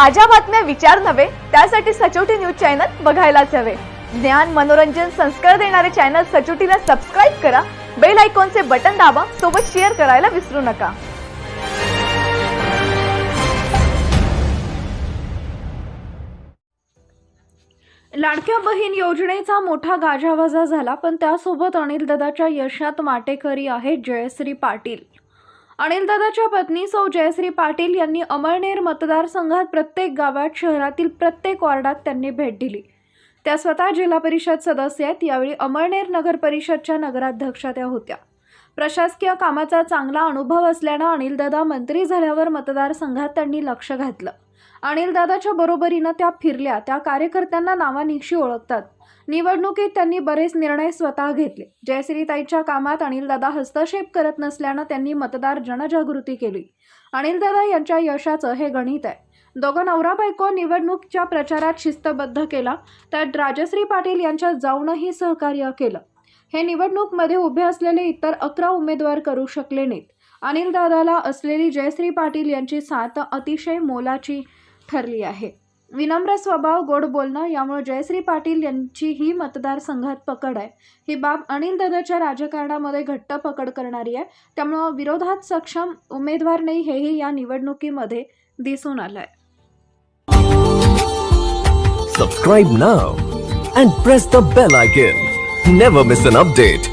ताज्या बातम्या विचार नव्हे त्यासाठी सचोटी न्यूज चॅनल बघायलाच हवे. ज्ञान मनोरंजन संस्कार देणारे चॅनल सचोटीला सबस्क्राईब करा बेल आयकॉनचे बटन दाबा सोबत शेअर करायला विसरू नका. लाडक्या बहीण योजनेचा मोठा गाजावाजा झाला पण त्यासोबत अनिल दादाच्या यशात माटेकरी आहेत जयश्री पाटील. अनिलदादाच्या पत्नी सौ जयश्री पाटील यांनी अमळनेर मतदारसंघात प्रत्येक गावात शहरातील प्रत्येक वॉर्डात त्यांनी भेट दिली. त्या स्वतः जिल्हा परिषद सदस्य आहेत. यावेळी अमळनेर नगर परिषदच्या नगराध्यक्षा त्या होत्या. प्रशासकीय कामाचा चांगला अनुभव असल्यानं अनिलदादा मंत्री झाल्यावर मतदारसंघात त्यांनी लक्ष घातलं. अनिलदादाच्या बरोबरीनं त्या फिरल्या. त्या कार्यकर्त्यांना नावानिशी ओळखतात. निवडणुकीत त्यांनी बरेच निर्णय स्वतः घेतले. जयश्रीताईच्या कामात अनिलदादा हस्तक्षेप करत नसल्यानं त्यांनी मतदार जनजागृती केली. अनिलदादा यांच्या यशाचं हे गणित आहे. दोघं नवरा बायको निवडणुकीच्या प्रचारात शिस्तबद्ध केला त्यात राजश्री पाटील यांच्या जाऊनही सहकार्य केलं. हे निवडणूकमध्ये उभे असलेले इतर अकरा उमेदवार करू शकले नाहीत. अनिल दादाला असलेली जयश्री पाटील यांची साथ अतिशय मोलाची ठरली आहे. विनम्र स्वभाव गोड बोलणं यामुळे जयश्री पाटील यांची ही मतदारसंघात पकड आहे. ही बाब अनिल दादाच्या राजकारणामध्ये घट्ट पकड करणारी आहे. त्यामुळं विरोधात सक्षम उमेदवार नाही हेही या निवडणुकीमध्ये दिसून आलं आहे नाव and press the bell icon never miss an update.